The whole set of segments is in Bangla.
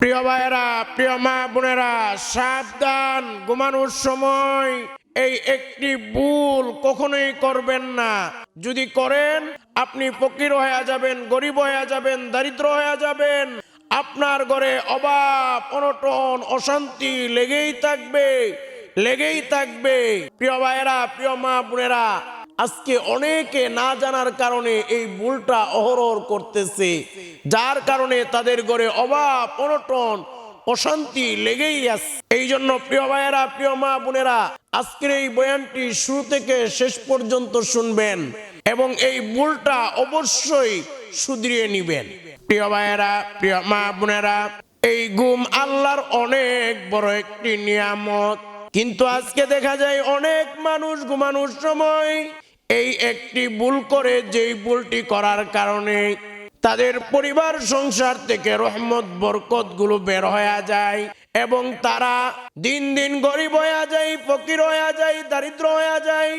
প্রিয় ভাইয়েরা, প্রিয় মা বোনেরা, সাবধান, ঘুমানোর সময় এই একটি ভুল কখনোই করবেন না। যদি করেন, আপনি ফকির হয়ে যাবেন, গরিব হয়ে যাবেন, দারিদ্র হয়ে যাবেন, আপনার ঘরে অভাব, অনটন, অশান্তি লেগেই থাকবে লেগেই থাকবে। প্রিয় ভাইয়েরা, প্রিয় মা বোনেরা আজকে অনেকে না জানার কারণে এই ভুলটা অহরহর করতেছে। যার কারণে তাদের ঘরে অভাব, অনটন, অশান্তি লেগেই আছে। এই জন্য প্রিয় ভাইয়েরা, প্রিয় মা বোনেরা, আজকের এই বয়ানটি শুরু থেকে শেষ পর্যন্ত শুনবেন এবং এই ভুলটা অবশ্যই শুধরিয়ে নিবেন। প্রিয় ভাইয়েরা, প্রিয় মা বোনেরা, এই গুম আল্লাহর অনেক বড় একটি নিয়ামত। কিন্তু আজকে দেখা যায় অনেক মানুষ ঘুমানোর সময় এই একটি ভুল করে যেই ভুলটি করার কারণে তাদের পরিবার সংসার থেকে রহমত বরকতগুলো বের হয়ে যায় এবং তারা দিন দিন গরিব হয়ে যায়, ফকির হয়ে যায়, দারিদ্র হয়ে যায়।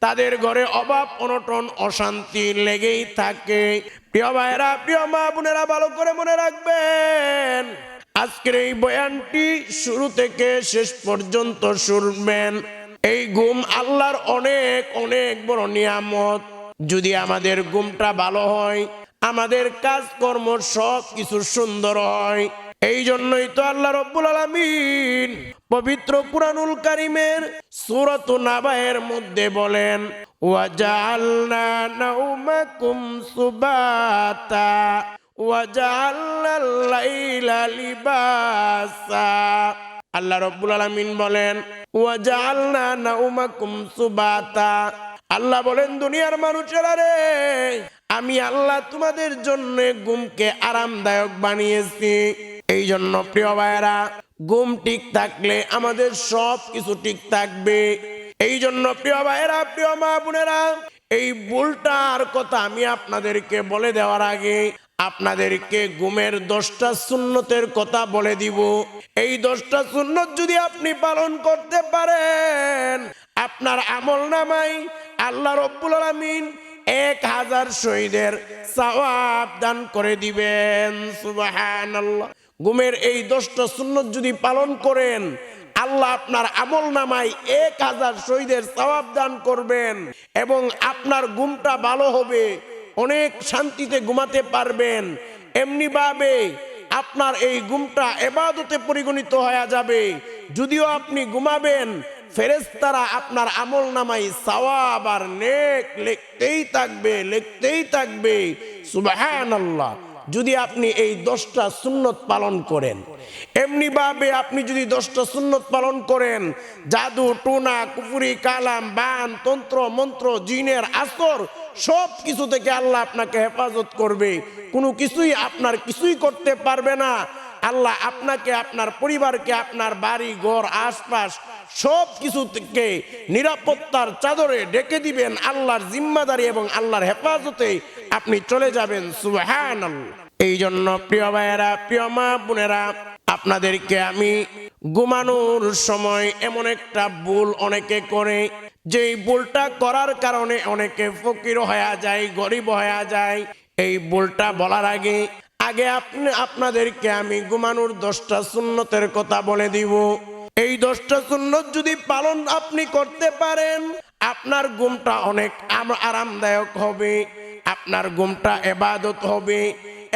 তাদের ঘরে অভাব, অনটন, অশান্তি লেগেই থাকে। প্রিয় ভাইরা প্রিয় মা বোনেরা, ভালো করে মনে রাখবেন, আজকের এই বয়ানটি শুরু থেকে শেষ পর্যন্ত শুনবেন। এই ঘুম আল্লাহর অনেক অনেক বড় নিয়ামত। যদি আমাদের ঘুমটা ভালো হয়, আমাদের কাজকর্ম সব কিছু সুন্দর হয়। এই জন্যই তো আল্লাহ রব্বুল আলামিন পবিত্র কুরআনুল কারিমের সুরত নাবায়ের মধ্যে বলেন নাউমাকুম সুবাতা ওয়াজালনা লাইলা লিবাসা। আল্লাহ রব্বুল আলামিন বলেন আল্লাহ বলেন, দুনিয়ার মানুষেরা রে, আমি আল্লাহ তোমাদের জন্য গুমকে আরামদায়ক বানিয়েছি। এই জন্য প্রিয় ভাইয়েরা গুম ঠিক থাকলে আমাদের সব কিছু ঠিক থাকবে। এই জন্য প্রিয় ভাইয়েরা, প্রিয় মা বোনেরা, এই ভুলটার কথা আমি আপনাদেরকে বলে দেওয়ার আগে আপনাদেরকে গুমের দশটা সুন্নতের কথা বলে দিব। এই দশটা সুন্নত যদি আপনি পালন করতে পারেন, আপনার আমল নামাই আল্লাহ রব্বুল আলামিন এক হাজার শহীদের সওয়াব দান করে দিবেন। সুবহানাল্লাহ। গুমের এই দশটা সুন্নত যদি পালন করেন, আল্লাহ আপনার আমল নামাই এক হাজার শহীদের সওয়াব দান করবেন এবং আপনার গুমটা ভালো হবে। অনেক শান্তিতে ঘুমাতে পারবেন। এমনি ভাবে আপনার এই ঘুমটা এবাদতে পরিগণিত হয়ে যাবে। যদিও আপনি ঘুমাবেন ফেরেস্তারা আপনার আমল নামাই সওয়াব আর নেক লিখতেই থাকবে লিখতেই থাকবে। সুবাহান আল্লাহ যদি আপনি এই দশটা সুন্নত পালন করেন, এমনি ভাবে আপনি যদি দশটা সুন্নত পালন করেন, জাদু, টোনা কুপুরি কালাম, বান, তন্ত্র, মন্ত্র, জিনের আসর সব কিছু থেকে আল্লাহ আপনাকে হেফাজত করবে। কোনো কিছুই আপনার কিছুই করতে পারবে না। আল্লাহ আপনাকে, আপনার পরিবারকে, আপনার বাড়ি, ঘর, আশপাশ সব কিছু থেকে নিরাপত্তার চাদরে ডেকে দিবেন। আল্লাহর জিম্মাদারি এবং আল্লাহর হেফাজতে আপনি চলে যাবেন। সুহান এই জন্য প্রিয় ভাইয়েরা, প্রিয় মা বোনেরা, আপনাদেরকে আমি ঘুমানোর সময় এমন একটা ভুল অনেকে করে যেই ভুলটা করার কারণে অনেকে ফকির হয়ে যায়, গরিব হয়ে যায়, এই ভুলটা বলার আগে আগে আপনি, আপনাদেরকে আমি ঘুমানোর দশটা সুন্নতের কথা বলে দিব। এই দশটা সুন্নত যদি পালন আপনি করতে পারেন, আপনার ঘুমটা অনেক আরামদায়ক হবে, আপনার ঘুমটা এবাদত হবে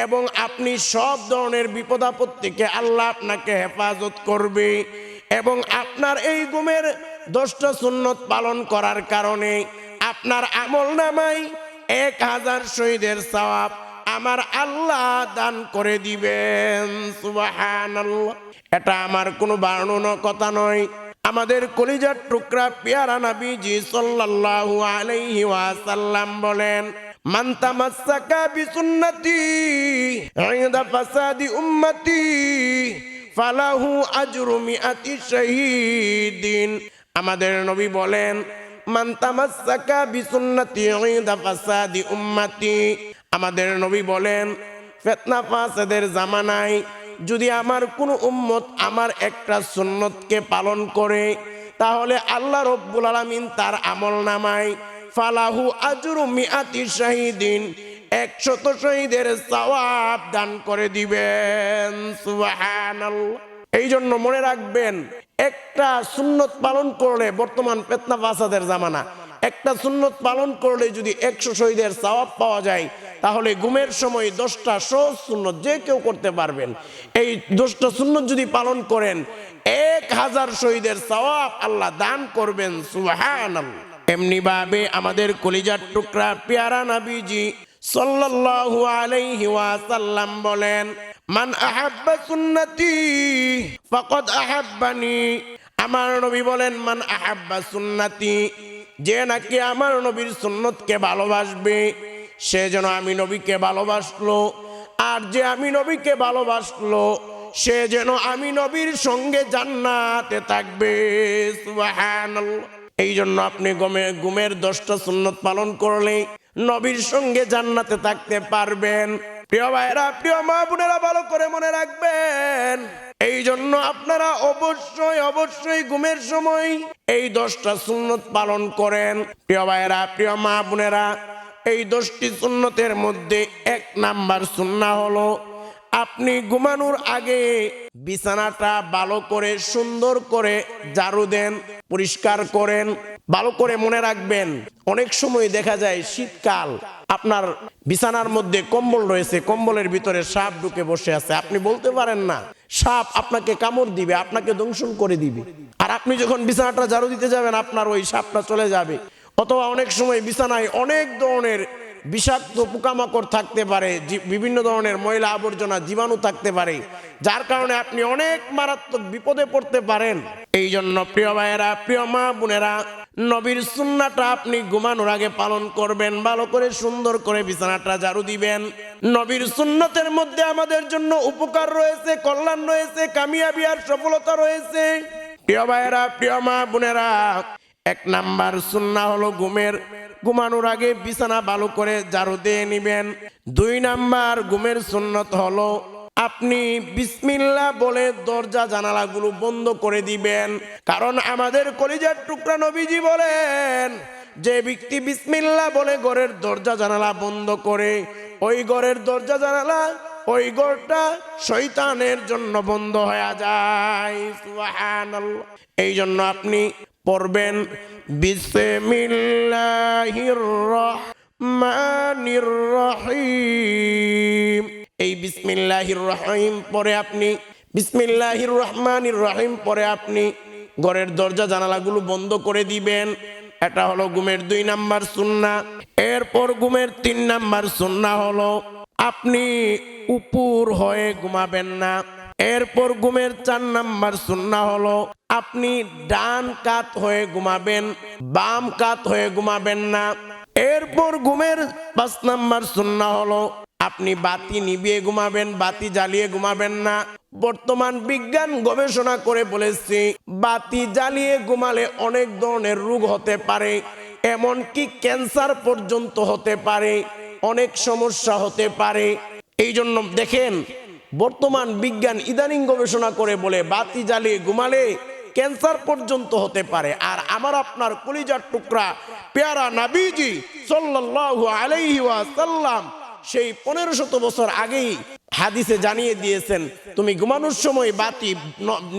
এবং আপনি সব ধরনের বিপদ আপদ থেকে আল্লাহ আপনাকে হেফাজত করবে এবং আপনার এই ঘুমের দশটা সুন্নত পালন করার কারণে আপনার আমল নামাই এক হাজার শহীদের সওয়াব আমার আল্লাহ দান করে দিবেন। এটা আমার কোনো বানানো কথা নয়। আমাদের কলিজার টুকরা পেয়ারা নবীজি সাল্লাল্লাহু আলাইহি ওয়াসাল্লাম বলেন, মান তামাসসাকা বিসুন্নতি ইনদা ফাসাদি উম্মতি, ফালাহু আজরু মিআতি শাহীদিন। আমাদের নবী বলেন, মান তামাসসাকা বিসুন্নতি ইনদা ফাসাদি উম্মতি। আমাদের নবী বলেন, ফেতনা ফাসাদের জামানায় যদি আমার কোনো উম্মত আমার একটা সুন্নতকে পালন করে, তাহলে আল্লাহ রব্বুল আলামিন তার আমল নামায়, ফালাহু আজরু মিআতি শাহিদিন, একশত শহীদের সওয়াব দান করে দিবেন। সুবহানাল্লাহ। এই জন্য মনে রাখবেন একটা সুন্নত পালন করলে বর্তমান পেতনা ফাসাদের জামানা। একটা সুন্নত পালন করলে যদি একশো শহীদের সওয়াব পাওয়া যায়, তাহলে ঘুমের সময় দশটা সহজ সুন্নত যে কেউ করতে পারবেন। এই দশটা সুন্নত যদি পালন করেন, এক হাজার শহীদের সওয়াব আল্লাহ দান করবেন সুহান এমনি ভাবে আমাদের কলিজার টুকরা, পেয়ারা নাবিজি সাল্লাল্লাহু আলাইহি ওয়াসাল্লাম বলেন, মান আহাব্বা সুন্নতি ফাকাদ আহাব্বানি। আমার নবী বলেন, মান আহাব্বা সুন্নতি, যে নাকি আমার নবীর সুন্নতকে ভালোবাসবে, সে যেন আমি নবীকে ভালোবাসলো। আর যে আমি নবীকে ভালোবাসলো, সে যেন আমি নবীর সঙ্গে জান্নাতে থাকবে। এই জন্য আপনি গমে ঘুমের দশটা সুন্নত পালন করলে নবীর সঙ্গে জান্নাতে থাকতে পারবেন। প্রিয় ভাইরা প্রিয় মা বোনেরা, ভালো করে মনে রাখবেন এই জন্য আপনারা অবশ্যই অবশ্যই ঘুমের সময় এই দশটা সুন্নত পালন করেন। প্রিয় ভাইরা প্রিয় মা বোনেরা, এই দশটি সুন্নতের মধ্যে এক নাম্বার সুন্না হলো, আপনি ঘুমানোর আগে বিছানাটা ভালো করে সুন্দর করে ঝাড়ু দেন পরিষ্কার করেন, ভালো করে মনে রাখবেন। অনেক সময় দেখা যায় শীতকাল, আপনার বিছানার মধ্যে কম্বল রয়েছে, কম্বলের ভিতরে সাপ ঢুকে বসে আছে। আপনি বলতে পারেন না, সাপ আপনাকে কামড় দিবে, আপনাকে দংশন করে দিবে। আর আপনি যখন বিছানাটা ঝাড়ু দিতে যাবেন, আপনার ওই সাপটা চলে যাবে। অথবা অনেক সময় বিছানায় অনেক ধরনের বিষাক্ত পোকামাকড় থাকতে পারে বিভিন্ন ধরনের ময়লা আবর্জনা, জীবাণু থাকতে পারে, যার কারণে আপনি অনেক মারাত্মক বিপদে পড়তে পারেন। এই জন্য প্রিয় ভাইয়েরা, প্রিয় মা বোনেরা, নবীর সুন্নাটা আপনি ঘুমানোর আগে পালন করবেন, ভালো করে সুন্দর করে বিছানাটা ঝাড়ু দিবেন। নবীর সুন্নতের মধ্যে আমাদের জন্য উপকার রয়েছে, কল্যাণ রয়েছে, কামিয়াবি আর সফলতা রয়েছে। প্রিয় ভাইয়েরা, প্রিয় মা বোনেরা এক নাম্বার সুন্না হলো ঘুমের, ঘুমানোর আগে বিছানা ভালো করে ঝাড়ু দিয়ে নিবেন। দুই নাম্বার ঘুমের সুন্নত হলো আপনি বিসমিল্লা বলে দরজা জানালাগুলো বন্ধ করে দিবেন। কারণ আমাদের কলিজার টুকরা নবীজি বলেন, যে ব্যক্তি বিসমিল্লা বলে ঘরের দরজা জানালা বন্ধ করে, ওই ঘরের দরজা জানালা, ওই ঘরটা শৈতানের জন্য বন্ধ হয়ে যায়। এই জন্য আপনি পড়বেন বিসমিল্লাহির রহমানির রহিম। এই বিসমিল্লাহির রহিম পরে আপনি, বিসমিল্লাহির রহমানির রহিম পরে আপনি, ঘরের দরজা জানালাগুলো বন্ধ করে দিবেন। এটা হলো ঘুমের দুই নাম্বার সুন্না। এরপর ঘুমের তিন নাম্বার সুন্না হলো, আপনি উপর হয়ে ঘুমাবেন না। এরপর ঘুমের চার নাম্বার সুন্না হলো, আপনি ডান কাত হয়ে ঘুমাবেন, বাম কাত হয়ে ঘুমাবেন না। এরপর ঘুমের পাঁচ নাম্বার সুন্না হলো, আপনি বাতি নিভিয়ে ঘুমাবেন, বাতি জ্বালিয়ে ঘুমাবেন না। বর্তমান বিজ্ঞান গবেষণা করে বলেছি, বাতি জ্বালিয়ে ঘুমালে অনেক ধরনের রোগ হতে পারে, এমনকি ক্যান্সার পর্যন্ত হতে পারে, অনেক সমস্যা হতে পারে। এই জন্য দেখেন বর্তমান বিজ্ঞান ইদানিং গবেষণা করে বলে বাতি জ্বালিয়ে ঘুমালে ক্যান্সার পর্যন্ত হতে পারে। আর আমার আপনার কলিজার টুকরা পেয়ারা নাবিজি সাল্লাল্লাহু আলাইহি ওয়াসাল্লাম সেই পনেরো শত বছর আগেই হাদিসে জানিয়ে দিয়েছেন, তুমি ঘুমানোর সময় বাতি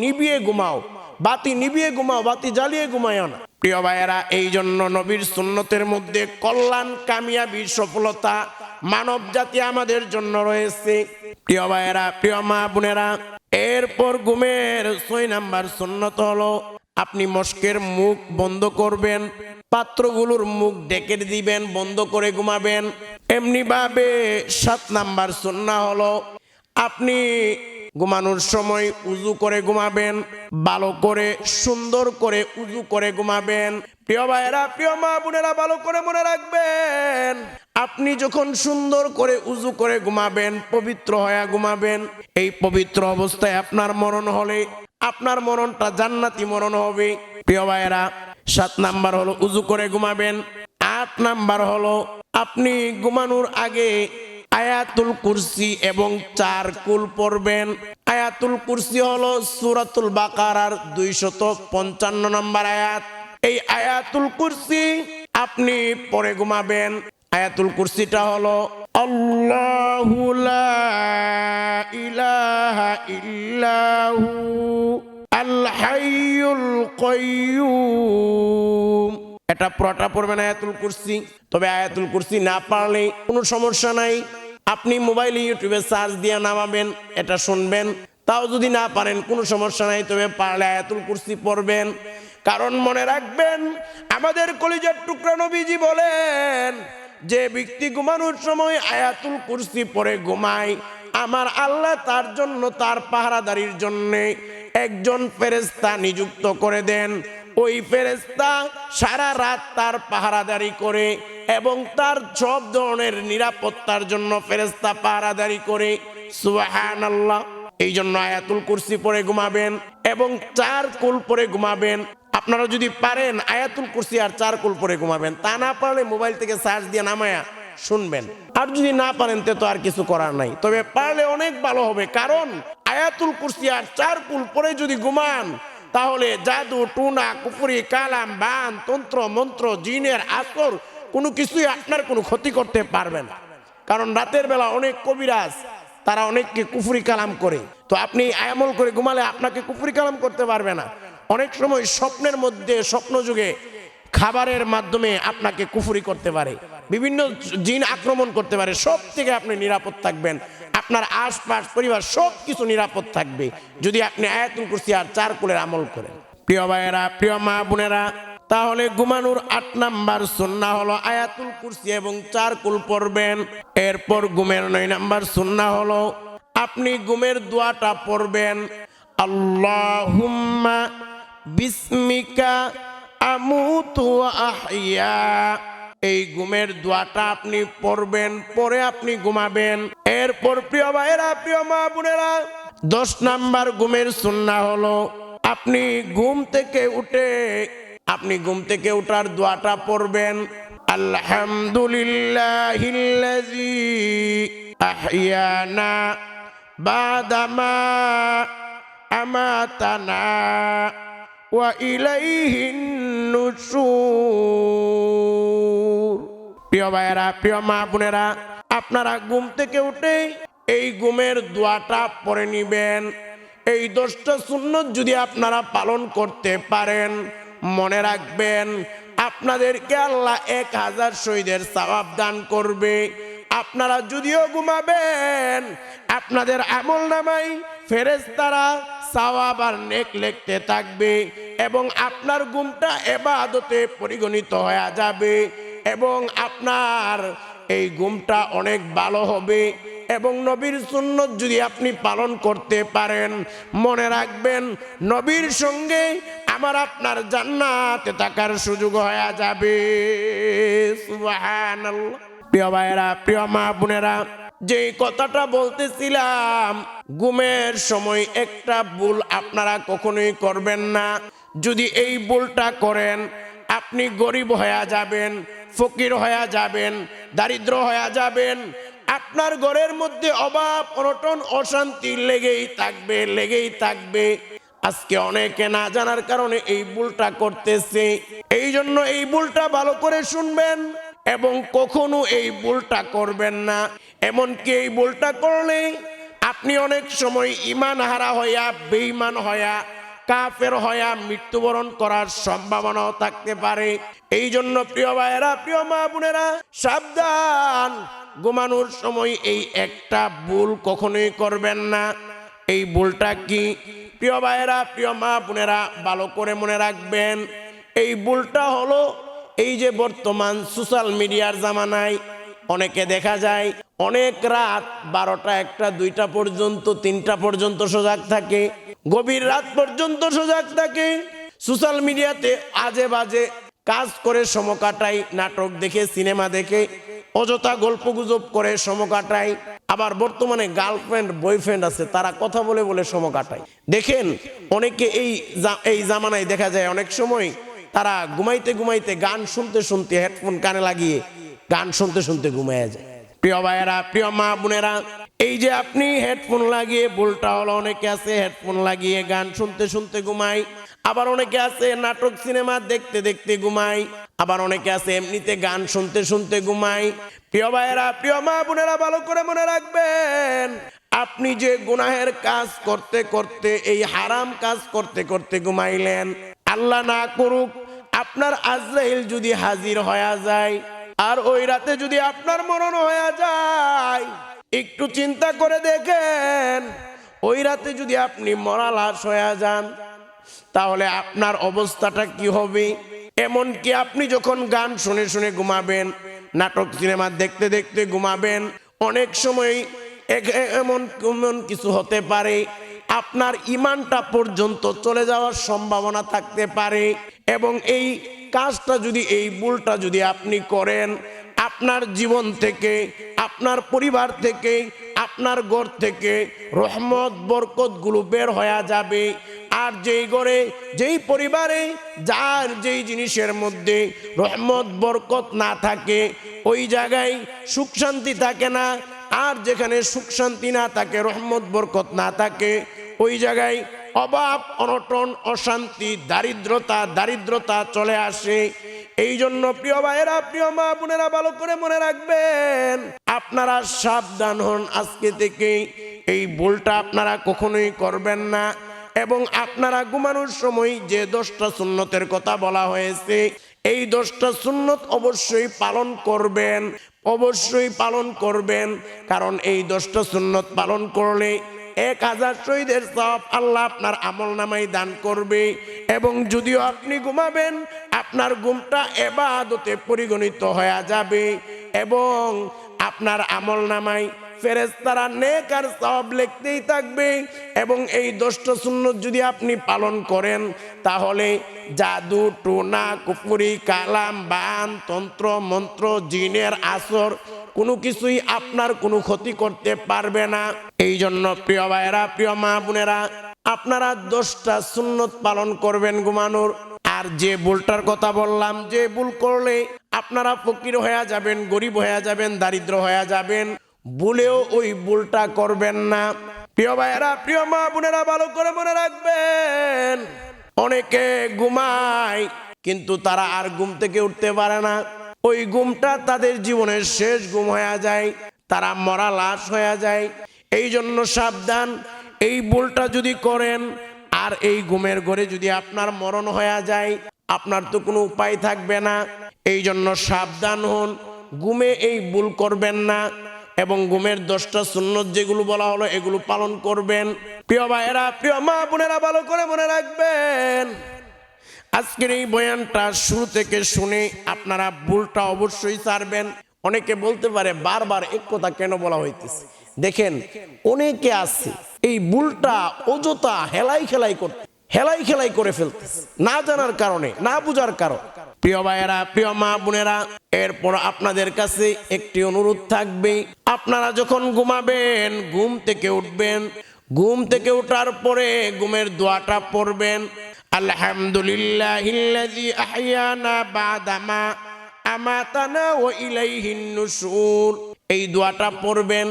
নিবিয়ে ঘুমাও। বাতি নিবিয়ে ঘুমাও, বাতি জ্বালিয়ে ঘুমায় না। প্রিয় ভাইয়েরা এই জন্য নবীর সুন্নতের মধ্যে কল্যাণ, কামিয়াবি, সফলতা মানব জাতি আমাদের জন্য রয়েছে। প্রিয় ভাইয়েরা, প্রিয় মা বোনেরা, এরপর ঘুমের ছয় নাম্বার সুন্নত হলো, আপনি মস্কের মুখ বন্ধ করবেন, পাত্রগুলোর মুখ ডেকে দিবেন, বন্ধ করে ঘুমাবেন। এমনি ভাবে সাত নাম্বার সুন্না হলো, আপনি ঘুমানোর সময় উজু করে ঘুমাবেন, ভালো করে, সুন্দর করে উজু করে ঘুমাবেন। প্রিয় ভাইয়েরা, প্রিয় মা বোনেরা, ভালো করে মনে রাখবেন, আপনি যখন সুন্দর করে উজু করে ঘুমাবেন, পবিত্র হয়ে ঘুমাবেন, এই পবিত্র অবস্থায় আপনার মরণ হলে, আপনার মরণটা জান্নাতি মরণ হবে। প্রিয় ভাইয়েরা, সাত নাম্বার হলো উজু করে ঘুমাবেন, আট নাম্বার হলো আপনি ঘুমানোর আগে আয়াতুল কুরসি এবং চার কুল পড়বেন। আয়াতুল কুরসি হলো সুরাতুল বাকারার দুইশত পঞ্চান্ন নম্বর আয়াত। এই আয়াতুল কুরসি আপনি পরে ঘুমাবেন। আয়াতুল কুরসিটা হলো লা ইলাহা ইল্লাহু এটা পুরোটা পড়বেন আয়াতুল কুরসি। তবে আয়াতুল কুরসি না পারলে কোনো সমস্যা নাই। আপনি মোবাইলে ইউটিউবে সার্চ দিয়ে নামাবেন, এটা শুনবেন। তাও যদি না পারেন, কোনো সমস্যা নাই, তবে পারলে আয়াতুল কুরসি পড়বেন। কারণ মনে রাখবেন, আমাদের কলিজার টুকরা নবীজি বলেন, যে ব্যক্তি ঘুমানোর সময় আয়াতুল কুরসি পরে ঘুমায়, আমার আল্লাহ তার জন্য তার পাহারাদারির জন্য একজন ফেরেস্তা নিযুক্ত করে দেন। ওই ফেরেস্তা সারা রাত তার পাহারাদারি করে এবং তার সব ধরনের নিরাপত্তার জন্য ফেরেস্তা পাহারাদারি করে সুবাহান আল্লাহ এই জন্য আয়াতুল কুরসি পরে ঘুমাবেন এবং চার কুল পরে ঘুমাবেন। আপনারা যদি পারেন আয়াতুল কুরসি আর চার কুল পরে ঘুমাবেন, তা না পারলে মোবাইল থেকে সার্চ দিয়ে নামায়া শুনবেন। আর যদি না পারেন, তে তো আর কিছু করার নাই। তবে পারলে অনেক ভালো হবে, কারণ আয়াতুল কুরসি আর চার কুল পরে যদি ঘুমান, তাহলে জাদু, টুনা কুপুরি কালাম, বান, তন্ত্র, মন্ত্র, জিনের আসর কোনো কিছুই আপনার কোনো ক্ষতি করতে পারবে না। কারণ রাতের বেলা অনেক কবিরাজ, তারা অনেককে কুফুরি কালাম করে। তো আপনি আমল করে ঘুমালে আপনাকে কুফুরি কালাম করতে পারবে না। অনেক সময় স্বপ্নের মধ্যে, স্বপ্ন যুগে খাবারের মাধ্যমে আপনাকে কুফুরি করতে পারে। বিভিন্ন জিন আক্রমণ করতে পারে। সব থেকে আপনি নিরাপদ থাকবেন। আপনার আশপাশ, পরিবার, সব কিছু নিরাপদ থাকবে। যদি আপনি আয়াতুল কুরসি আর চার কুলের আমল করেন। প্রিয় ভাইয়েরা, প্রিয় মা বোনেরা তাহলে ঘুমানোর আট নাম্বার সুন্না হলো আয়াতুল কুরসি এবং চার কুল পড়বেন। এরপর ঘুমের নয় নাম্বার সুন্না হলো, আপনি ঘুমের দোয়াটা পড়বেন, আল্লাহুম্মা বিস্মিকা আমুতু ওয়া আহইয়া। এই ঘুমের দোয়াটা আপনি পড়বেন, পরে আপনি ঘুমাবেন। এরপর প্রিয় ভাইয়েরা, প্রিয় মা বোনেরা, দশ নাম্বার ঘুমের সুন্না হলো, আপনি ঘুম থেকে উঠে আপনি ঘুম থেকে উঠার দোয়াটা পড়বেন। আলহামদুলিল্লাহিল্লাযী আহইয়ানা বাদামা আমাতানা ওয়া প্রিয় ভাইয়েরা, প্রিয় মা বোনেরা, আপনারা ঘুম থেকে উঠে এই ঘুমের দোয়াটা পরে নিবেন। এই দশটা শূন্য যদি আপনারা পালন করতে পারেন মনে রাখবেন, আপনাদেরকে আল্লাহ এক হাজার শহীদের সওয়াব দান করবে। আপনারা যদিও ঘুমাবেন, আপনাদের আমল নামাই ফেরেস্তারা সওয়াব আর নেক লিখতে থাকবে এবং আপনার ঘুমটা এবাদতে পরিগণিত হয়ে যাবে এবং আপনার এই ঘুমটা অনেক ভালো হবে। এবং নবীর সুন্নত যদি আপনি পালন করতে পারেন, মনে রাখবেন নবীর সঙ্গে আমার আপনার জান্নাতে থাকার সুযোগ হয়ে যাবে। প্রিয় ভাইয়েরা, প্রিয় মা বোনেরা যে কথাটা বলতেছিলাম, ঘুমের সময় একটা ভুল আপনারা কখনোই করবেন না। যদি এই ভুলটা করেন, আপনি গরিব হয়ে যাবেন, ফকির হয়ে যাবেন, দারিদ্র হয়ে যাবেন আপনার ঘরের মধ্যে অভাব, অনটন, অশান্তি লেগেই থাকবে লেগেই থাকবে। আজকে অনেকে না জানার কারণে এই ভুলটা করতেছে। এই জন্য এই ভুলটা ভালো করে শুনবেন এবং কখনো এই ভুলটা করবেন না। এমনকি এই ভুলটা করলে আপনি অনেক সময় ইমান হারা হইয়া, বেঈমান হইয়া, কাফের হইয়া মৃত্যুবরণ করার সম্ভাবনাও থাকতে পারে। এই জন্য প্রিয় ভাইয়েরা, প্রিয় মা বোনেরা, সাবধান। ঘুমানোর সময় এই একটা ভুল কখনোই করবেন না। এই ভুলটা কি? প্রিয় ভাইয়েরা, প্রিয় মা বোনেরা, ভালো করে মনে রাখবেন, এই ভুলটা হলো এই যে বর্তমান সোশ্যাল মিডিয়ার জামানায় অনেকে দেখা যায়, অনেক রাত বারোটা একটা, দুইটা পর্যন্ত, তিনটা পর্যন্ত সজাগ থাকে, গভীর রাত পর্যন্ত সজাগ থাকে। সোশ্যাল মিডিয়াতে আজে বাজে কাজ করে সম কাটায় নাটক দেখে সিনেমা দেখে অযথা গল্প গুজব করে সম কাটায়। আবার বর্তমানে গার্লফ্রেন্ড, বয়ফ্রেন্ড আছে, তারা কথা বলে বলে সম দেখেন, অনেকে এই এই জামানায় দেখা যায়, অনেক সময় তারা ঘুমাইতে ঘুমাইতে গান শুনতে শুনতে হেডফোন কানে লাগিয়ে গান শুনতে শুনতে ঘুমায় যায়। প্রিয় ভাইয়েরা, প্রিয় মা বোনেরা, এই যে আপনি হেডফোন লাগিয়ে ভুলটা হলো অনেকে আছে, হেডফোন লাগিয়ে গান শুনতে শুনতে ঘুমায়। আবার অনেকে আছে, নাটক, সিনেমা দেখতে দেখতে ঘুমায়। আবার অনেকে আছে এমনিতে গান শুনতে শুনতে ঘুমাই প্রিয় ভাইয়েরা, প্রিয় মা বোনেরা, ভালো করে মনে রাখবেন, আপনি যে গুনাহের কাজ করতে করতে, এই হারাম কাজ করতে করতে ঘুমাইলেন, আল্লাহ না করুক, আপনার আজরাইল যদি হাজির হয়ে যায়, আর ওই রাতে যদি আপনার মরণ হয়ে যায়, একটু চিন্তা করে দেখেন, ওই রাতে যদি আপনি মরা লাশ হয়ে যান, তাহলে আপনার অবস্থাটা কি হবে? এমনকি আপনি যখন গান শুনে শুনে ঘুমাবেন, নাটক সিনেমা দেখতে দেখতে ঘুমাবেন, অনেক সময় এমন এমন কিছু হতে পারে, আপনার ইমানটা পর্যন্ত চলে যাওয়ার সম্ভাবনা থাকতে পারে এবং এই কাজটা যদি, এই ভুলটা যদি আপনি করেন আপনার জীবন থেকে, আপনার পরিবার থেকে, আপনার ঘর থেকে রহমত, বরকতগুলো বের হয়ে যাবে। আর যেই ঘরে, যেই পরিবারে, যার যেই জিনিসের মধ্যে রহমত, বরকত না থাকে, ওই জায়গায় সুখ শান্তি থাকে না। আর যেখানে সুখ শান্তি না থাকে, রহমত, বরকত না থাকে, ওই জায়গায় অভাব, অনটন, অশান্তি, দারিদ্রতা দারিদ্রতা চলে আসে। এই জন্য প্রিয় ভাইয়েরা, প্রিয় মা বোনেরা, ভালো করে মনে রাখবেন, আপনারা সাবধান হন আজকে থেকে এই ভুলটা আপনারা কখনোই করবেন না এবং আপনারা ঘুমানোর সময় যে দশটা সুন্নতের কথা বলা হয়েছে, এই দশটা সুন্নত অবশ্যই পালন করবেন, অবশ্যই পালন করবেন। কারণ এই দশটা সুন্নত পালন করলে এক হাজার শহীদের সব আল্লাহ আপনার আমল নামাই দান করবে। এবং যদিও আপনি ঘুমাবেন, আপনার ঘুমটা এবাদতে পরিগণিত হয়ে যাবে। এবং আপনার আমল নামাই ফেরেস্তারা নেক আর সব লিখতেই থাকবে। এবং এই দশটা শূন্য যদি আপনি পালন করেন, তাহলে জাদু, টোনা কুপুরি কালাম, বান, তন্ত্র, মন্ত্র, জিনের আসর কোনো কিছুই আপনার কোনো ক্ষতি করতে পারবে না। এই জন্য প্রিয় ভাইয়েরা, প্রিয় মা বোনেরা, আপনারা দশটা সুন্নত পালন করবেন ঘুমানোর আর যে ভুলটার কথা বললাম, যে ভুল করলে আপনারা ফকির হয়ে যাবেন, গরিব হয়ে যাবেন, দারিদ্র হয়ে যাবেন। ভুলেও ওই ভুলটা করবেন না। প্রিয় ভাইয়েরা, প্রিয় মা বোনেরা, ভালো করে মনে রাখবেন, অনেকে ঘুমায়, কিন্তু তারা আর ঘুম থেকে উঠতে পারে না। ওই ঘুমটা তাদের জীবনের শেষ ঘুম হয়ে যায়, তারা মরা লাশ হয়ে যায়। এই জন্য সাবধান, এই ভুলটা যদি করেন, আর এই ঘুমের ঘরে যদি আপনার মরণ হয়ে যায়, আপনার তো কোনো উপায় থাকবে না। এই জন্য সাবধান হন, ঘুমে এই ভুল করবেন না, এবং ঘুমের দশটা সুন্নত যেগুলো বলা হলো, এগুলো পালন করবেন। প্রিয় ভাইয়েরা, প্রিয় মা বোনেরা, ভালো করে মনে রাখবেন। আজকের এই বয়ানটা শুরু থেকে শুনে আপনারা ভুলটা অবশ্যই ছাড়বেন। অনেকে বলতে পারে, বারবার এক কথা কেন বলা হইতেছে? দেখেন, অনেকে আছে, এই ভুলটা অযথা হেলাই খেলাই করতে হেলাই খেলাই করে ফেলতেছে। না জানার কারণে, না বুঝার কারণ। প্রিয় ভাইয়েরা, প্রিয় মা বোনেরা, এরপর আপনাদের কাছে একটি অনুরোধ থাকবে। আপনারা যখন ঘুমাবেন, ঘুম থেকে উঠবেন। ঘুম থেকে ওঠার পরে ঘুমের দোয়াটা পড়বেন। আলহামদুলিল্লাহিল্লাযী আহইয়ানা বাদামা আমাতানা ওয়া ইলাইহিন নুশুর। এই দোয়াটা পড়বেন,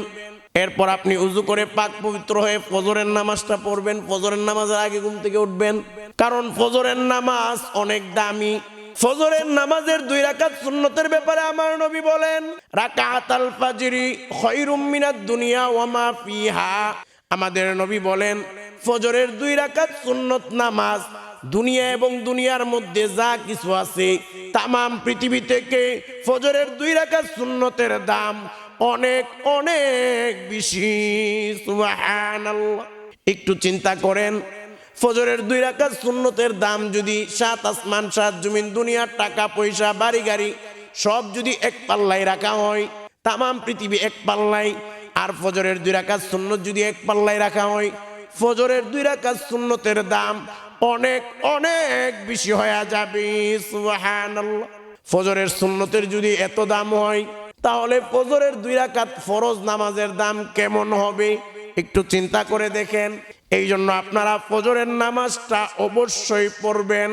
এরপর আপনি উজু করে পাক পবিত্র হয়ে ফজরের নামাজটা পড়বেন, ফজরের নামাজের আগে ঘুম থেকে উঠবেন। কারণ ফজরের নামাজ অনেক দামি। ফজরের নামাজের দুই রাকাত সুন্নতের ব্যাপারে আমার নবী বলেন রাকাত আল ফাজরি খৈরুম মিনাদ দুনিয়া ওয়া মা ফিহা। আমাদের নবী বলেন, ফজরের দুই রাকাত সুন্নত নামাজ দুনিয়া এবং দুনিয়ার মধ্যে যা কিছু আছে, তামাম পৃথিবী থেকে ফজরের দুই রাকাত সুন্নতের দাম অনেক অনেক বেশি। একটু চিন্তা করেন, ফজরের দুই রাকাত সুন্নতের দাম যদি সাত আসমান, সাত জমিন, দুনিয়ার টাকা, পয়সা, বাড়ি, গাড়ি, সব যদি এক পাল্লায় রাখা হয়, তামাম পৃথিবী এক পাল্লায়, আর ফজরের দুই রাকাত সুন্নত যদি এক পাল্লায় রাখা হয়, ফজরের দুই রাকাত সুন্নতের দাম অনেক অনেক বেশি হয়ে যাবে ফজরের সুন্নতের যদি এত দাম হয়, তাহলে ফজরের দুই রাকাত ফরজ নামাজের দাম কেমন হবে? একটু চিন্তা করে দেখেন। এই জন্য আপনারা ফজরের নামাজটা অবশ্যই পড়বেন।